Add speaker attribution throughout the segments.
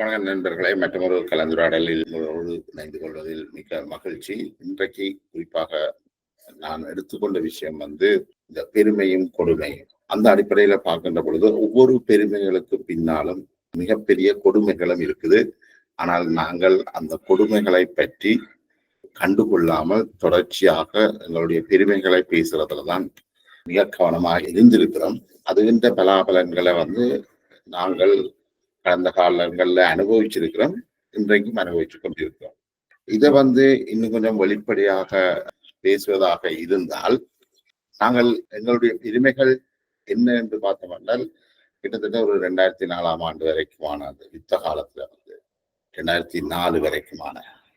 Speaker 1: வணக்கம் நண்பர்களே மற்றொரு கலந்துரையாடலில் உங்களோடு இணைந்து கொள்வதில் மிக்க மகிழ்ச்சி. இன்றைக்கு குறிப்பாக நான் எடுத்துக்கொண்ட விஷயம் வந்து இந்த பெருமையும் கொடுமையும். அந்த அடிப்படையில பார்க்கின்ற பொழுது ஒவ்வொரு பெருமைகளுக்கு பின்னாலும் மிகப்பெரிய கொடுமைகளும் இருக்குது. ஆனால் நாங்கள் அந்த கொடுமைகளை பற்றி கண்டுகொள்ளாமல் தொடர்ச்சியாக எங்களுடைய பெருமைகளை பேசுறதுல தான் மிக கவனமாக இருந்திருக்கிறோம். அதுகின்ற பலாபலன்களை வந்து நாங்கள் கடந்த காலங்களில் அனுபவிச்சிருக்கிறோம் இன்றைக்கும் அனுபவிச்சு கொண்டிருக்கிறோம். இதை வந்து இன்னும் கொஞ்சம் வெளிப்படையாக பேசுவதாக இருந்தால் நாங்கள் எங்களுடைய பெருமைகள் என்ன என்று பார்த்தோம்னால் கிட்டத்தட்ட ஒரு ரெண்டாயிரத்தி நாலாம் ஆண்டு வரைக்குமான அந்த யுத்த காலத்துல வந்து ரெண்டாயிரத்தி நாலு வரைக்குமான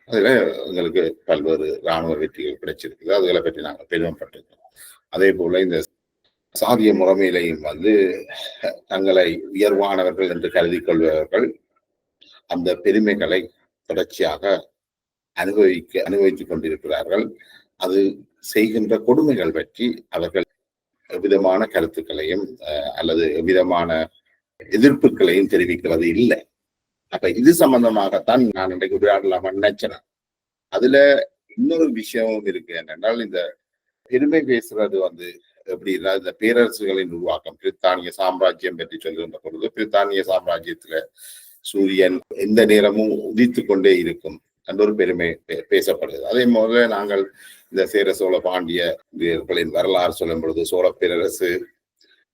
Speaker 1: அதுல எங்களுக்கு பல்வேறு இராணுவ வெற்றிகள் கிடைச்சிருக்குது. அதுகளை பற்றி நாங்கள் பெருமைப்பட்டிருக்கோம் அதே போல இந்த சாதிய முறைமையிலையும் வந்து தங்களை உயர்வானவர்கள் என்று கருதி கொள்பவர்கள் அந்த பெருமைகளை தொடர்ச்சியாக அனுபவிக்க அனுபவித்துக் கொண்டிருக்கிறார்கள். அது செய்கின்ற கொடுமைகள் பற்றி அவர்கள் எவ்விதமான கருத்துக்களையும் அல்லது எவ்விதமான எதிர்ப்புகளையும் தெரிவிக்கிறது இல்லை. அப்ப இது சம்பந்தமாகத்தான் நான் இன்றைக்கு உரையாடலாம் நினைச்சேன் அதுல இன்னொரு விஷயமும் இருக்கு என்னென்றால் இந்த பெருமை பேசுறது வந்து எப்படின்னா இந்த பேரரசுகளின் உருவாக்கம் பிரித்தானிய சாம்ராஜ்யம் பற்றி சொல்லுகின்ற பொழுது பிரித்தானிய சாம்ராஜ்யத்துல சூரியன் எந்த நேரமும் உதித்து கொண்டே இருக்கும். என்ற ஒரு பெருமை பேசப்படுகிறது. அதே போல நாங்கள் இந்த சேர சோழ பாண்டிய வீரர்களின் வரலாறு சொல்லும் பொழுது சோழ பேரரசு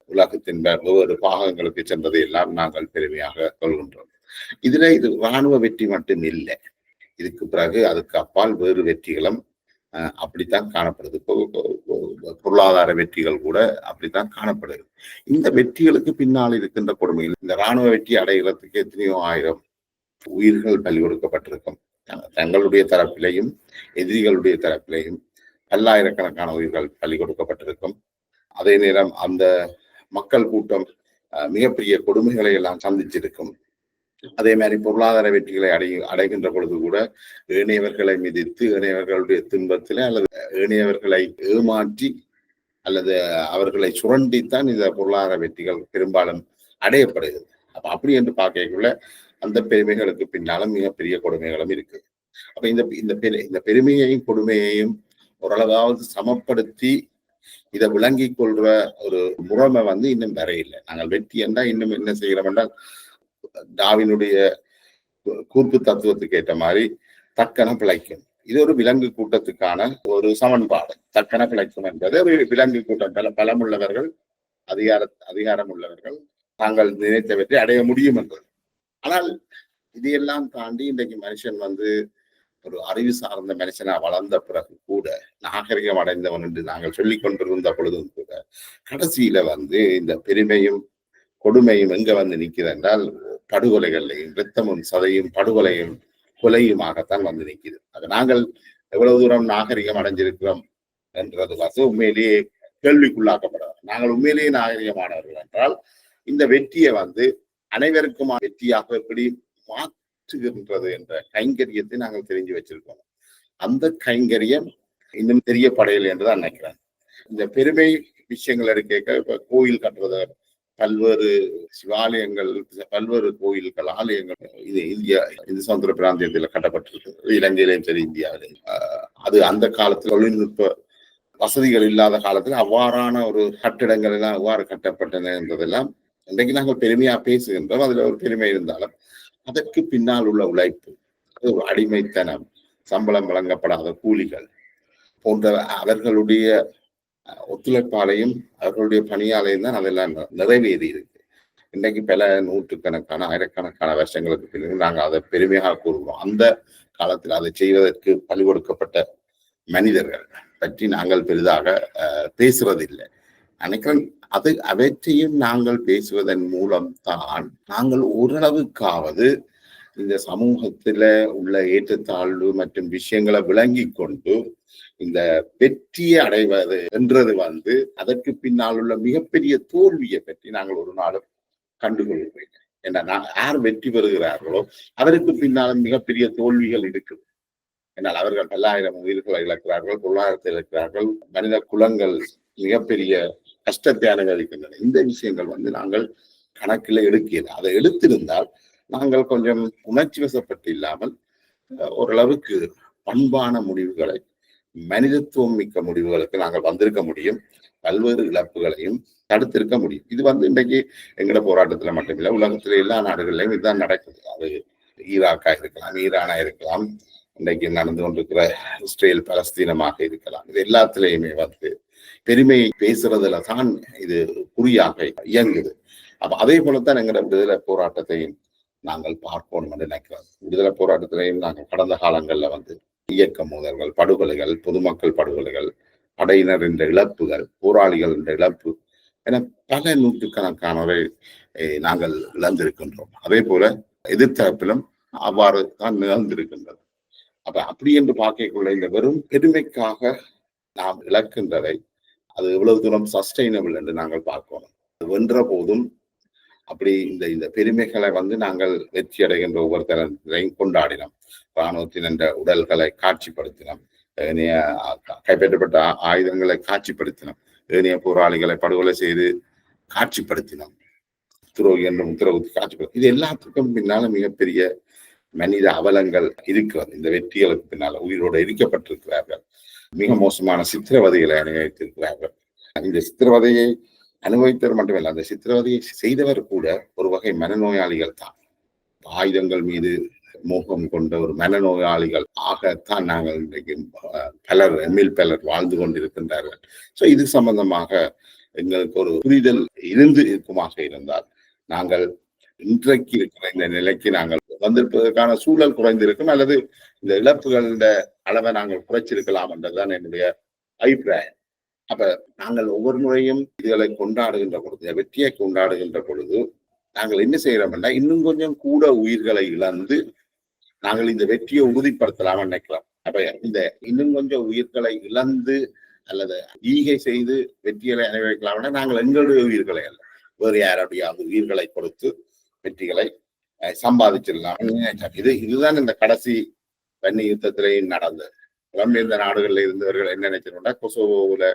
Speaker 1: உலகத்தின் வெவ்வேறு பாகங்களுக்கு சென்றதை எல்லாம் நாங்கள் பெருமையாக கொள்கின்றோம். இதுல இது இராணுவ வெற்றி மட்டும் இல்லை. இதுக்கு பிறகு அதுக்கு அப்பால் வேறு வெற்றிகளும் அப்படித்தான் காணப்படுது. பொருளாதார வெற்றிகள் கூட அப்படித்தான் காணப்படுது. இந்த வெற்றிகளுக்கு பின்னால் இருக்கின்ற கொடுமைகள் இந்த இராணுவ வெற்றி அடைகிறதுக்கு எத்தனையோ ஆயிரம் உயிர்கள் பலி கொடுக்கப்பட்டிருக்கும் தங்களுடைய தரப்பிலையும் எதிரிகளுடைய தரப்பிலையும் பல்லாயிரக்கணக்கான உயிர்கள் பலி கொடுக்கப்பட்டிருக்கும் அதே நேரம் அந்த மக்கள் கூட்டம் மிகப்பெரிய கொடுமைகளை எல்லாம் சந்திச்சிருக்கும். அதே மாதிரி பொருளாதார வெற்றிகளை அடை அடைகின்ற பொழுது கூட ஏனையவர்களை மிதித்து ஏனையவர்களுடைய துன்பத்தில் அல்லது ஏனையவர்களை ஏமாற்றி அல்லது அவர்களை சுரண்டித்தான் இந்த பொருளாதார வெற்றிகள் பெரும்பாலும் அடையப்படுகிறது. அப்ப அப்படி என்று பார்க்கக்குள்ள அந்த பெருமைகளுக்கு பின்னாலும் மிகப்பெரிய கொடுமைகளும் இருக்கு. அப்ப இந்த இந்த பெரு இந்த பெருமையையும் கொடுமையையும் ஓரளவாவது சமப்படுத்தி இதை விளங்கி கொள்ற ஒரு முறைமை வந்து இன்னும் வரையில்லை நாங்கள் வெற்றி என்றால் இன்னும் என்ன செய்கிறோம் என்றால் டாவினுடைய கூர்ப்பு தத்துவத்துக்கு ஏற்ற மாதிரி தக்கன பிழைக்கும். இது ஒரு விலங்கு கூட்டத்துக்கான ஒரு சமன்பாடு. தக்கன பிழைக்கும் என்பது ஒரு விலங்கு கூட்டம். பல பலமுள்ளவர்கள் அதிகார அதிகாரம் உள்ளவர்கள் தாங்கள் நினைத்தவற்றை அடைய முடியும் என்பது. ஆனால் இதையெல்லாம் தாண்டி இன்றைக்கு மனுஷன் வந்து ஒரு அறிவு சார்ந்த மனுஷனா வளர்ந்த பிறகு கூட நாகரிகம் அடைந்தவன் என்று நாங்கள் சொல்லிக் கொண்டிருந்த பொழுதும் கூட கடைசியில வந்து இந்த பெருமையும் கொடுமையும் எங்க வந்து நிற்கிறது என்றால் படுகொலைகள்லையும் ரத்தமும் சதையும் படுகொலையும் கொலையுமாகத்தான் வந்து நிற்குது. அது நாங்கள் எவ்வளவு தூரம் நாகரிகம் அடைஞ்சிருக்கிறோம் என்றது வந்து உண்மையிலேயே கேள்விக்குள்ளாக்கப்படாது நாங்கள் உண்மையிலேயே நாகரிகமானவர்கள் என்றால் இந்த வெற்றியை வந்து அனைவருக்குமா வெற்றியாக எப்படி மாற்றுகின்றது என்ற கைங்கரியத்தை நாங்கள் தெரிஞ்சு வச்சிருக்கோம். அந்த கைங்கரியம் இன்னும் தெரியப்படையலை என்றுதான் நினைக்கிறேன். இந்த பெருமை விஷயங்கள் எடுக்க இப்ப கோயில் கட்டுறத பல்வேறு சிவாலயங்கள் பல்வேறு கோயில்கள் ஆலயங்கள் இது இந்தியா இது சுதந்திர பிராந்தியத்தில் கட்டப்பட்டிருக்கு இலங்கையிலையும் சரி இந்தியாவிலையும். அது அந்த காலத்தில் தொழில்நுட்ப வசதிகள் இல்லாத காலத்தில் அவ்வாறான ஒரு கட்டிடங்கள் எல்லாம் அவ்வாறு கட்டப்பட்டன என்பதெல்லாம் இன்றைக்கு நாங்கள் பெருமையா பேசுகின்றோம். அதுல ஒரு பெருமை இருந்தாலும் அதற்கு பின்னால் உள்ள உழைப்பு ஒரு அடிமைத்தனம் சம்பளம் வழங்கப்படாத கூலிகள் போன்ற அவர்களுடைய ஒத்துழைப்பாலையும் அவர்களுடைய பணியாலையும் தான் அதெல்லாம் நிறைவேறி இருக்கு. இன்றைக்கு பல நூற்றுக்கணக்கான ஆயிரக்கணக்கான வருஷங்களுக்கு பிறகு நாங்கள் அதை பெருமையாக கூறுவோம் அந்த காலத்தில் அதை செய்வதற்கு பழி கொடுக்கப்பட்ட மனிதர்கள் பற்றி நாங்கள் பெரிதாக பேசுவதில்லை நினைக்கிறேன் அது அவற்றையும் நாங்கள் பேசுவதன் மூலம் தான் நாங்கள் ஓரளவுக்காவது இந்த சமூகத்துல உள்ள ஏற்றத்தாழ்வு மற்றும் விஷயங்களை விளங்கி கொண்டு இந்த வெற்றியை அடைவது என்றது வந்து அதற்கு பின்னால் உள்ள மிகப்பெரிய தோல்வியை பற்றி நாங்கள் ஒரு நாளும் கண்டுகொள்கிறேன். ஏன்னா யார் வெற்றி பெறுகிறார்களோ அதற்கு பின்னாலும் மிகப்பெரிய தோல்விகள் இருக்குது என்னால் அவர்கள் பல்லாயிரம் உயிர்களை இழக்கிறார்கள் பொருளாதாரத்தை இழக்கிறார்கள் மனித குலங்கள் மிகப்பெரிய கஷ்டத்தை அனுபவிக்கின்றன இந்த விஷயங்கள் வந்து நாங்கள் கணக்கில் எடுக்கிறது அதை எடுத்திருந்தால் நாங்கள் கொஞ்சம் உணர்ச்சி வசப்பட்டு இல்லாமல் ஓரளவுக்கு பண்பான முடிவுகளை மனிதத்துவம் மிக்க முடிவுகளுக்கு நாங்கள் வந்திருக்க முடியும். பல்வேறு இழப்புகளையும் தடுத்திருக்க முடியும். இது வந்து இன்றைக்கு எங்கட போராட்டத்துல மட்டுமில்லை உலகத்துல எல்லா நாடுகளிலும் இதுதான் நடக்குது. அது ஈராக்கா இருக்கலாம் ஈரானா இருக்கலாம் இன்றைக்கு நடந்து கொண்டிருக்கிற இஸ்ரேல் பலஸ்தீனமாக இருக்கலாம். இது எல்லாத்துலயுமே வந்து பெருமையை பேசுறதுல தான் இது குறியாக இயங்குது. அப்ப அதே போலத்தான் எங்களோட விடுதலை போராட்டத்தையும் நாங்கள் பார்ப்போம் என்று நினைக்கிறோம். விடுதலை போராட்டத்திலையும் நாங்கள் கடந்த காலங்கள்ல வந்து இயக்க மோதல்கள் படுகொலைகள் பொதுமக்கள் படுகொலைகள் படையினர் என்ற இழப்புகள் போராளிகள் என்ற இழப்பு என பல நூற்றுக்கணக்கானவரை நாங்கள் இழந்திருக்கின்றோம். அதே போல எதிர்த்தரப்பிலும் அவ்வாறு தான் நிகழ்ந்திருக்கின்றது. அப்ப அப்படி என்று பார்க்கக்குள்ள இந்த வெறும் பெருமைக்காக நாம் இழக்கின்றதை அது எவ்வளவு தூரம் சஸ்டைனபிள் என்று நாங்கள் பார்க்கணும் வென்ற போதும் அப்படி இந்த இந்த பெருமைகளை வந்து நாங்கள் வெற்றி அடைகின்ற ஒவ்வொரு தரத்தையும் கொண்டாடினோம். இராணுவத்தின் என்ற உடல்களை காட்சிப்படுத்தினோம். ஏனைய கைப்பற்றப்பட்ட ஆயுதங்களை காட்சிப்படுத்தினோம். ஏனைய போராளிகளை படுகொலை செய்து காட்சிப்படுத்தினோம். துரோகி என்ற உத்தரவு காட்சிப்படுத்தும் இது எல்லாத்துக்கும் பின்னால மிகப்பெரிய மனித அவலங்கள் இருக்கிறது. இந்த வெற்றிகளுக்கு பின்னால உயிரோடு எரிக்கப்பட்டிருக்கிறார்கள். மிக மோசமான சித்திரவதைகளை அனுபவித்திருக்கிறார்கள். இந்த சித்திரவதையை அனுபவித்தவர் மட்டுமல்ல அந்த சித்திரவதையை செய்தவர் கூட ஒரு வகை மனநோயாளிகள் தான். ஆயுதங்கள் மீது மோகம் கொண்ட ஒரு மனநோயாளிகள் ஆகத்தான் நாங்கள் இன்றைக்கு பலர் எம்மில் பலர் வாழ்ந்து கொண்டிருக்கின்றார்கள். ஸோ இது சம்பந்தமாக எங்களுக்கு ஒரு புரிதல் இருந்து இருக்குமாக இருந்தால் நாங்கள் இன்றைக்கு இருக்கிற இந்த நிலைக்கு நாங்கள் வந்திருப்பதற்கான சூழல் குறைந்திருக்கும் அல்லது இந்த இழப்புகள அளவை நாங்கள் குறைச்சிருக்கலாம் என்றதுதான் என்னுடைய அபிப்பிராயம். அப்ப நாங்கள் ஒவ்வொரு முறையும் இதுகளை கொண்டாடுகின்ற பொழுது வெற்றியை கொண்டாடுகின்ற பொழுது நாங்கள் என்ன செய்யறோம்னா இன்னும் கொஞ்சம் கூட உயிர்களை இழந்து நாங்கள் இந்த வெற்றியை உறுதிப்படுத்தலாம் நினைக்கலாம். அப்ப இந்த இன்னும் கொஞ்சம் உயிர்களை இழந்து அல்லது ஈகை செய்து வெற்றிகளை அனுபவிக்கலாம்னா நாங்கள் எங்களுடைய உயிர்களை அல்ல. வேறு யாருடைய உயிர்களை கொடுத்து வெற்றிகளை சம்பாதிச்சிடலாம். இது இதுதான் இந்த கடைசி வன்னி யுத்தத்திலேயும் நடந்தது புலம்பெயர்ந்த நாடுகளில் இருந்தவர்கள் என்ன நினைச்சிருந்தா கொசோவோவில்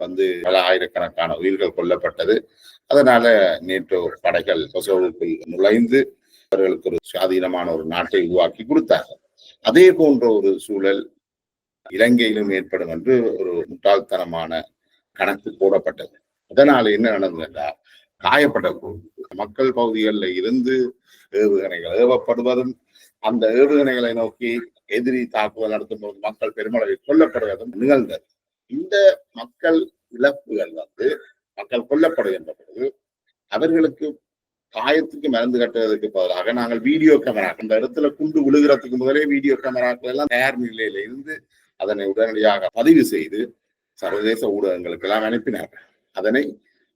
Speaker 1: வந்து பல ஆயிரக்கணக்கான உயிர்கள் கொல்லப்பட்டது. அதனால நேட்டோ படைகள் கொசோவுக்குள் நுழைந்து அவர்களுக்கு ஒரு சுவாதீனமான ஒரு நாட்டை உருவாக்கி கொடுத்தார்கள். அதே போன்ற ஒரு சூழல் இலங்கையிலும் ஏற்படும் என்று ஒரு முட்டாள்தனமான கணக்கு போடப்பட்டது. அதனால என்ன நடந்தது என்றால் காயப்பட்ட மக்கள் பகுதிகளில் இருந்து ஏவுகணைகள் ஏவப்படுவதும் அந்த ஏவுகணைகளை நோக்கி எதிரி தாக்குதல் நடத்தும் போது மக்கள் பெருமளவில் கொல்லப்படுவதும் நிகழ்ந்தது. இந்த மக்கள் இழப்புகள் வந்து மக்கள் கொல்லப்படுகின்ற பொழுது அவர்களுக்கு காயத்துக்கு மருந்து கட்டுவதற்கு பதிலாக நாங்கள் வீடியோ கேமரா அந்த இடத்துல குண்டு விழுகிறதுக்கு முதலே வீடியோ கேமராக்கள் எல்லாம் தயார் நிலையில இருந்து அதனை உடனடியாக பதிவு செய்து சர்வதேச ஊடகங்களுக்கு எல்லாம் அனுப்பினார்கள். அதனை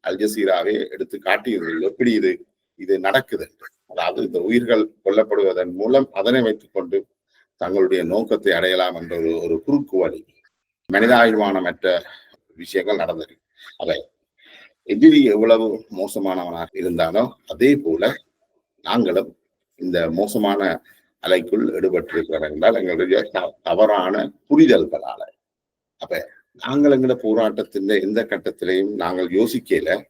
Speaker 1: அல் ஜசீராவே எடுத்து காட்டியது எப்படி இது இது நடக்குது அதாவது இந்த உயிர்கள் கொல்லப்படுவதன் மூலம் அதனை வைத்துக் கொண்டு தங்களுடைய நோக்கத்தை அடையலாம் என்ற ஒரு ஒரு குறுக்கு வழி மனிதாயுமானமற்ற விஷயங்கள் நடந்திருக்கு அவை எதிரி எவ்வளவு மோசமானவனாக இருந்தாலும் அதே போல நாங்களும் இந்த மோசமான அலைக்குள் ஈடுபட்டிருக்கிறோம் என்றால் எங்களுடைய த- தவறான புரிதல்களால. அப்ப நாங்கள் எங்களோட போராட்டத்தின் எந்த கட்டத்திலையும் நாங்கள் யோசிக்கல.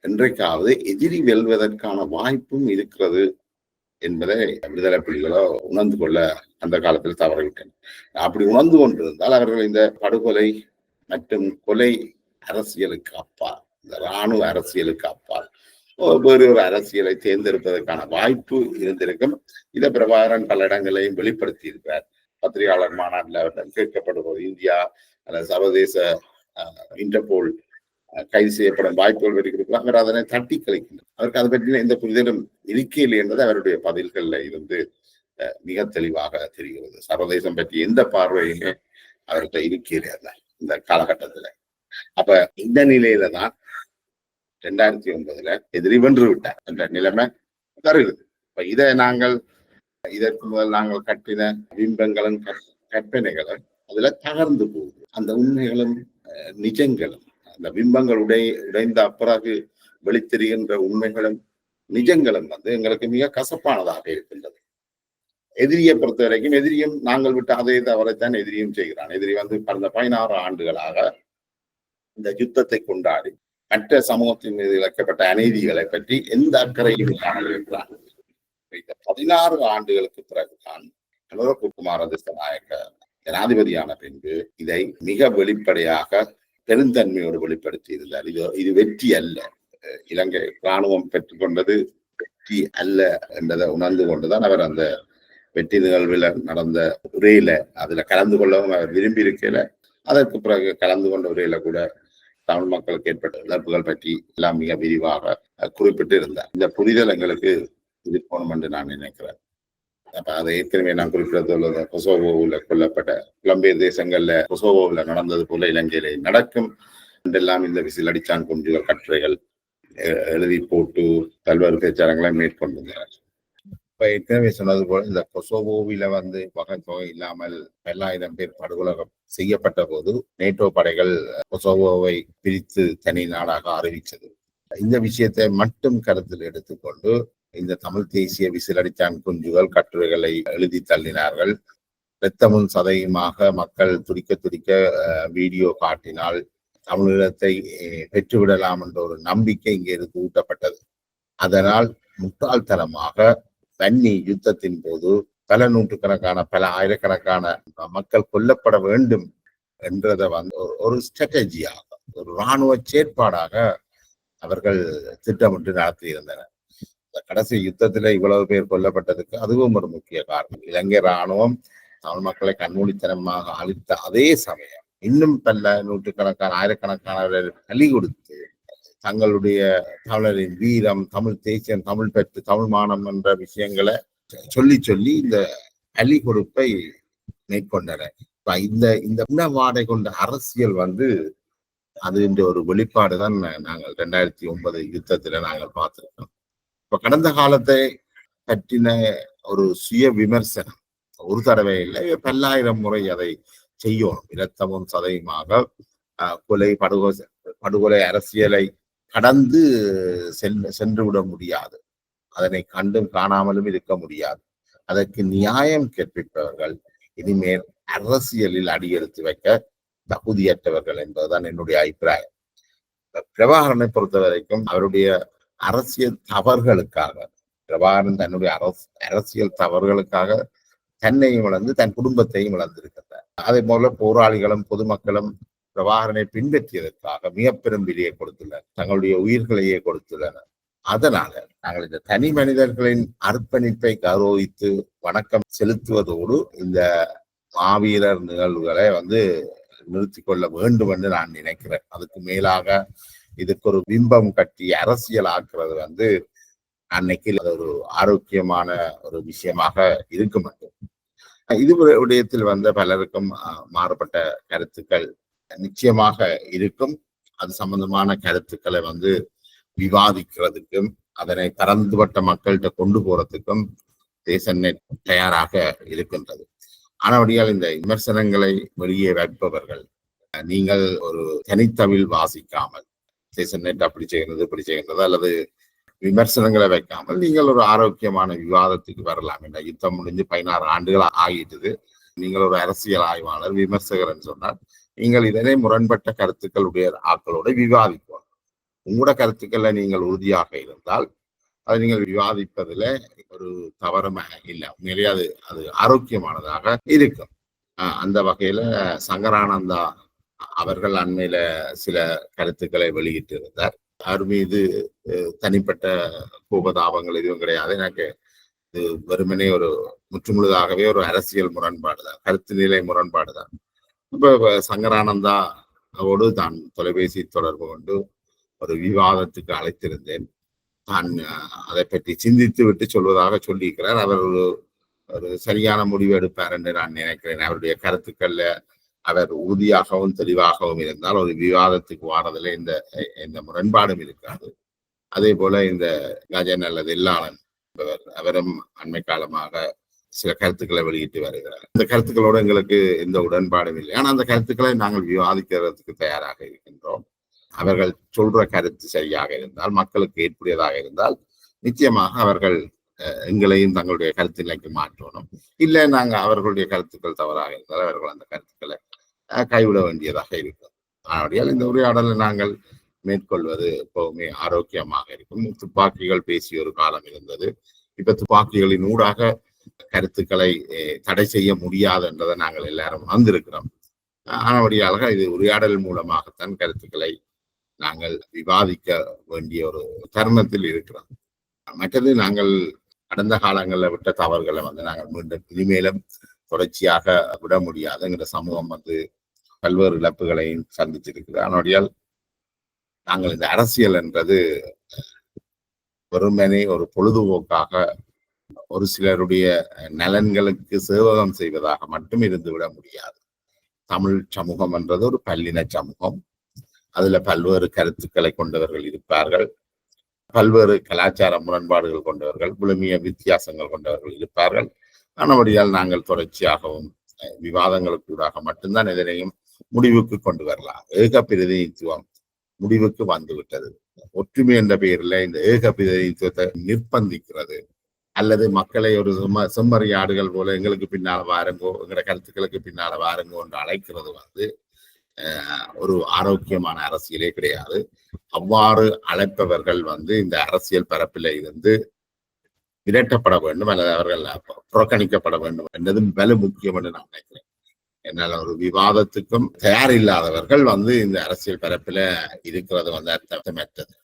Speaker 1: என்றைக்காவது எதிரி வெல்வதற்கான வாய்ப்பும் இருக்கிறது. என்பதை விடுதலை புலிகளோ உணர்ந்து கொள்ள அந்த காலத்தில் தவறிவிட்டேன் அப்படி உணர்ந்து கொண்டிருந்தால் அவர்கள் இந்த படுகொலை மற்றும் கொலை அரசியலுக்கு அப்பால் இந்த இராணுவ அரசியலுக்கு அப்பால் வேறு ஒரு அரசியலை தேர்ந்தெடுப்பதற்கான வாய்ப்பு இருந்திருக்கும். இதை பிரபாகரன் பல இடங்களையும் வெளிப்படுத்தி இருக்கிறார் பத்திரிகையாளர் மாநாட்டில் அவர்கள் கேட்கப்படுவது இந்தியா அல்லது சர்வதேச இன்டர்போல் கைது செய்யப்படும் வாய்ப்புகள் இருக்கிறார் அவர் அதனை தட்டி கழிக்கின்றார். அவருக்கு அதை பற்றின எந்த புரிதலும் இருக்கையில் என்பது அவருடைய பதில்கள்ல இருந்து அஹ், மிக தெளிவாக தெரிகிறது. சர்வதேசம் பற்றி எந்த பார்வையுமே அவர்கிட்ட இருக்கையிலே அல்ல இந்த காலகட்டத்துல. அப்ப இந்த நிலையில தான் ரெண்டாயிரத்தி ஒன்பதுல எதிரி வென்று விட்டார் என்ற நிலைமை வருகிறது இப்ப இதை நாங்கள் இதற்கு முதல் நாங்கள் கட்டின பிம்பங்களும் கற்- கற்பனைகளும் அதுல தகர்ந்து போகுது. அந்த உண்மைகளும் அஹ், நிஜங்களும் அந்த பிம்பங்கள் உடை உடைந்த பிறகு வெளித்தெரிகின்ற உண்மைகளும் நிஜங்களும் வந்து எங்களுக்கு மிக கசப்பானதாக இருக்கின்றது. எதிரியை பொறுத்த வரைக்கும் எதிரியும் நாங்கள் விட்டு அதே தவறைத்தான் எதிரியும் செய்கிறான். எதிரி வந்து கடந்த பதினாறு ஆண்டுகளாக இந்த யுத்தத்தை கொண்டாடி மற்ற சமூகத்தின் மீது இழைக்கப்பட்ட அநீதிகளை பற்றி எந்த அக்கறையும் இல்லாமல் இருக்கிறான் இந்த பதினாறு ஆண்டுகளுக்கு பிறகுதான் கலோரகுமார திசநாயக்க ஜனாதிபதியான பின்பு இதை மிக வெளிப்படையாக பெருந்தன்மையோடு வெளிப்படுத்தி இருந்தார் இது இது வெற்றி அல்ல. இலங்கை ராணுவம் பெற்றுக்கொண்டது வெற்றி அல்ல என்றதை உணர்ந்து கொண்டுதான் அவர் அந்த வெற்றி நிகழ்வில் நடந்த உரையில அதுல கலந்து கொள்ளவும் அவர் விரும்பி இருக்கல அதற்கு பிறகு கலந்து கொண்ட உரையில கூட தமிழ் மக்களுக்கு ஏற்பட்ட இழப்புகள் பற்றி எல்லாம் மிக விரிவாக குறிப்பிட்டு இருந்தார். இந்த புரிதல் எங்களுக்கு இருக்கணும் என்று நான் நினைக்கிறேன். அப்ப அதை ஏற்கனவே நான் குறிப்பிட்டது கொசோவோவில் கொல்லப்பட்ட புலம்பெயர் தேசங்கள்ல கொசோவோவில் நடந்தது போல இலங்கையிலே நடக்கும் என்றெல்லாம் இந்த விசில் அடிச்சான் குஞ்சுகள் கட்டுரைகள். எழுதி போட்டு பல்வேறு பிரச்சாரங்களை மேற்கொண்டிருந்தார். இப்ப ஏற்கனவே சொன்னது போல இந்த கொசோவோவில வந்து வகை தொகை இல்லாமல் பல்லாயிரம் பேர் படுகொலை செய்யப்பட்ட போது நேட்டோ படைகள் கொசோவோவை பிரித்து தனி நாடாக அறிவித்தது. இந்த விஷயத்தை மட்டும் கருத்தில் எடுத்துக்கொண்டு இந்த தமிழ் தேசிய விசிலடிச்சான் குஞ்சுகள் கட்டுரைகளை எழுதி தள்ளினார்கள். இரத்தமும் சதையுமாக மக்கள் துடிக்க துடிக்க வீடியோ காட்டினால் தமிழீழத்தை பெற்றுவிடலாம் என்ற ஒரு நம்பிக்கை இங்கே இருந்து ஊட்டப்பட்டது. அதனால் முட்டாள்தனமாக வன்னி யுத்தத்தின் போது பல நூற்றுக்கணக்கான பல ஆயிரக்கணக்கான மக்கள் கொல்லப்பட வேண்டும் என்றதை வந்து ஒரு- ஒரு ஸ்ட்ராட்டஜியாக ஒரு இராணுவ செயற்பாடாக அவர்கள் திட்டமிட்டு நடத்தியிருந்தனர். கடைசி யுத்தத்துல இவ்வளவு பேர் கொல்லப்பட்டதுக்கு அதுவும் ஒரு முக்கிய காரணம். இலங்கை ராணுவம் தமிழ் மக்களை கண்மூடித்தனமாக அழித்த அதே சமயம் இன்னும் பல நூற்றுக்கணக்கான ஆயிரக்கணக்கானவர்கள் பலி கொடுத்து தங்களுடைய தமிழரின் வீரம் தமிழ் தேசியம் தமிழ் பெற்று தமிழ் மானம் என்ற விஷயங்களை சொல்லி சொல்லி இந்த பலி கொடுப்பை மேற்கொண்டனர். இப்ப இந்த இந்த உணவாடை கொண்ட அரசியல் வந்து அது இந்த ஒரு வெளிப்பாடு தான் நாங்கள் ரெண்டாயிரத்தி ஒன்பது யுத்தத்துல நாங்கள் பார்த்திருக்கோம். இப்ப கடந்த காலத்தை பற்றின ஒரு சுய விமர்சனம். ஒரு தடவை இல்லை பல்லாயிரம் முறை அதை செய்யணும். இரத்தமும் சதையுமாக கொலை படுகொலை படுகொலை அரசியலை கடந்து சென்று விட முடியாது. அதனை கண்டும் காணாமலும் இருக்க முடியாது. அதற்கு நியாயம் கற்பிப்பவர்கள் இனிமேல் அரசியலில் அடியெடுத்து வைக்க தகுதியற்றவர்கள் என்பதுதான் என்னுடைய அபிப்பிராயம். பிரபாகரனை பொறுத்த வரைக்கும் அவருடைய அரசியல் தவறுகளுக்காக பிரபாகரன் தன்னுடைய அரசு அரசியல் தவறுகளுக்காக தன்னையும் இழந்து தன் குடும்பத்தையும் இழந்திருக்கிறார் அதே போல போராளிகளும் பொதுமக்களும் பிரபாகரனை பின்பற்றியதற்காக மிக பெரும் விலையை கொடுத்துள்ளனர். தங்களுடைய உயிர்களையே கொடுத்துள்ளனர். அதனால நாங்கள் இந்த தனி மனிதர்களின் அர்ப்பணிப்பை கௌரவித்து வணக்கம் செலுத்துவதோடு இந்த மாவீரர் நிகழ்வுகளை வந்து நிறுத்தி கொள்ள வேண்டும் என்று நான் நினைக்கிறேன். அதுக்கு மேலாக இதுக்கு ஒரு பிம்பம் கட்டி அரசியல் ஆக்குறது வந்து அன்னைக்கு அது ஒரு ஆரோக்கியமான ஒரு விஷயமாக இருக்க மாட்டோம் இது விடயத்தில் வந்த பலருக்கும் மாறுபட்ட கருத்துக்கள் நிச்சயமாக இருக்கும். அது சம்பந்தமான கருத்துக்களை வந்து விவாதிக்கிறதுக்கும் அதனை பரந்துபட்ட மக்கள்கிட்ட கொண்டு போறதுக்கும் தேசநெட் தயாராக இருக்கின்றது. ஆனபடியால் இந்த விமர்சனங்களை வெளியே வைப்பவர்கள் நீங்கள் ஒரு தனித்தமிழ் வாசிக்காமல் தேசநெட் அப்படி செய்கிறது இப்படி செய்கின்றது அல்லது விமர்சனங்களை வைக்காமல் நீங்கள் ஒரு ஆரோக்கியமான விவாதத்துக்கு வரலாம் என்ற யுத்தம் முடிஞ்சு பதினாறு ஆண்டுகள் ஆகிட்டது. நீங்கள் ஒரு அரசியல் ஆய்வாளர் விமர்சகர் என்று சொன்னால் நீங்கள் இதனை முரண்பட்ட கருத்துக்களுடைய ஆக்களோட விவாதிப்போம். உங்களோட கருத்துக்களை நீங்கள் உறுதியாக இருந்தால் அதை நீங்கள் விவாதிப்பதில் ஒரு தவறும் இல்லை. உண்மையிலேயே அது அது ஆரோக்கியமானதாக இருக்கும். அந்த வகையில சங்கரானந்தா அவர்கள் அண்மையில சில கருத்துக்களை வெளியிட்டிருந்தார். அவர் மீது தனிப்பட்ட கோபதாபங்கள் எதுவும் கிடையாது. எனக்கு இது வெறுமனே ஒரு முற்றுமுழுதாகவே ஒரு அரசியல் முரண்பாடு தான். கருத்து நிலை முரண்பாடு தான். இப்ப சங்கரானந்தா சங்கரானந்தாவோடு தான் தொலைபேசி தொடர்பு கொண்டு ஒரு விவாதத்துக்கு அழைத்திருந்தேன். தான் அதை பற்றி சிந்தித்து விட்டு சொல்வதாக சொல்லியிருக்கிறார். அவர் ஒரு ஒரு சரியான முடிவு எடுப்பார் என்று நான் நினைக்கிறேன். அவருடைய கருத்துக்கள்ல அவர் உறுதியாகவும் தெளிவாகவும் இருந்தால் ஒரு விவாதத்துக்கு வாரதில் இந்த இந்த முரண்பாடும் இருக்காது. அதே போல இந்த கஜன் அல்லது இல்லாளன் என்பவர் அவரும் அண்மை காலமாக சில கருத்துக்களை வெளியிட்டு வருகிறார். இந்த கருத்துக்களோடு எங்களுக்கு எந்த உடன்பாடும் இல்லை. ஆனால் அந்த கருத்துக்களை நாங்கள் விவாதிக்கிறதுக்கு தயாராக இருக்கின்றோம். அவர்கள் சொல்ற கருத்து சரியாக இருந்தால் மக்களுக்கு ஏற்புடையதாக இருந்தால் நிச்சயமாக அவர்கள் அஹ், எங்களையும் தங்களுடைய கருத்திலைக்கு மாற்றணும். இல்லை நாங்கள் அவர்களுடைய கருத்துக்கள் தவறாக இருந்தால் அவர்கள் அந்த கருத்துக்களை கைவிட வேண்டியதாக இருக்கும். ஆகையால் இந்த உரையாடலை நாங்கள் மேற்கொள்வது எப்பவுமே ஆரோக்கியமாக இருக்கும். துப்பாக்கிகள் பேசிய ஒரு காலம் இருந்தது. இப்ப துப்பாக்கிகளின் ஊடாக கருத்துக்களை தடை செய்ய முடியாது என்றதை நாங்கள் எல்லாரும் உணர்ந்திருக்கிறோம். ஆனபடியாக இது உரையாடல் மூலமாகத்தான் கருத்துக்களை நாங்கள் விவாதிக்க வேண்டிய ஒரு தருணத்தில் இருக்கிறோம். மற்றது நாங்கள் கடந்த காலங்களில் விட்ட தவறுகளை வந்து நாங்கள் மீண்டும் இனிமேலும் தொடர்ச்சியாக விட முடியாதுங்கிற சமூகம் வந்து பல்வேறு இழப்புகளையும் சந்திச்சிருக்குது. அதனுடைய நாங்கள் இந்த அரசியல் என்றது வெறுமனே ஒரு பொழுதுபோக்காக ஒரு சிலருடைய நலன்களுக்கு சேவகம் செய்வதாக மட்டும் இருந்து விட முடியாது. தமிழ் சமூகம் என்றது ஒரு பல்லின சமூகம். அதுல பல்வேறு கருத்துக்களை கொண்டவர்கள் இருப்பார்கள். பல்வேறு கலாச்சார முரண்பாடுகள் கொண்டவர்கள் புலமிய வித்தியாசங்கள் கொண்டவர்கள் இருப்பார்கள். ஆனபடியால் நாங்கள் தொடர்ச்சியாகவும் விவாதங்களுக்கூடாக மட்டும்தான் எதனையும் முடிவுக்கு கொண்டு வரலாம். ஏக பிரதிநிதித்துவம் முடிவுக்கு வந்துவிட்டது. ஒற்றுமை என்ற பெயரில் இந்த ஏக பிரதிநிதித்துவத்தை நிர்பந்திக்கிறது. அல்லது மக்களை ஒரு செம்ம செம்மறி ஆடுகள் போல எங்களுக்கு பின்னால வாருங்கோ எங்களோட கருத்துக்களுக்கு பின்னால வாருங்கோ என்று அழைக்கிறது வந்து ஒரு ஆரோக்கியமான அரசியலே கிடையாது. அவ்வாறு அழைப்பவர்கள் வந்து இந்த அரசியல் பரப்பில இருந்து விரட்டப்பட வேண்டும் அல்லது அவர்கள் புறக்கணிக்கப்பட வேண்டும் என்பதும் வலு முக்கியம் என்று நான் நினைக்கிறேன். என்னால் ஒரு விவாதத்துக்கும் தயார் இல்லாதவர்கள் வந்து இந்த அரசியல் பரப்பில் இருக்கிறது வந்து அர்த்தமற்றது.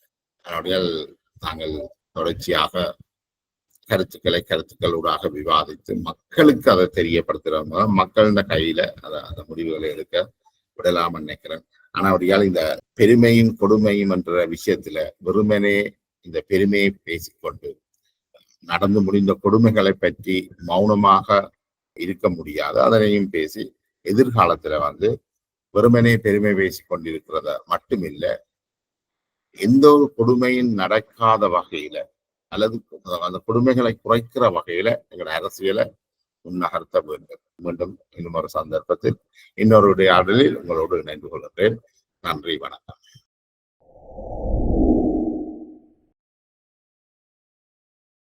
Speaker 1: அதனுடைய நாங்கள் தொடர்ச்சியாக கருத்துக்களை கருத்துக்களூடாக விவாதித்து மக்களுக்கு அதை தெரியப்படுத்துறவங்க மக்களின் கையில அதை அந்த முடிவுகளை எடுக்க விடலாம் நினைக்கிறேன். ஆனா அப்படியால் இந்த பெருமையும் கொடுமையும் என்ற விஷயத்துல வெறுமனே இந்த பெருமையை பேசிக்கொண்டு நடந்து முடிந்த கொடுமைகளை பற்றி மௌனமாக இருக்க முடியாது. அதனையும் பேசி எதிர்காலத்துல வந்து வெறுமனே பெருமை பேசிக் கொண்டிருக்கிறத மட்டுமில்லை எந்த ஒரு கொடுமையும் நடக்காத வகையில அல்லது அந்த கொடுமைகளை குறைக்கிற வகையில எங்களோட அரசியலை முன்னகர்த்த வேண்டும். மீண்டும் இன்னும் ஒரு சந்தர்ப்பத்தில் இன்னொரு உரையாடலில் உங்களோடு இணைந்து கொள்கிறேன். நன்றி வணக்கம்.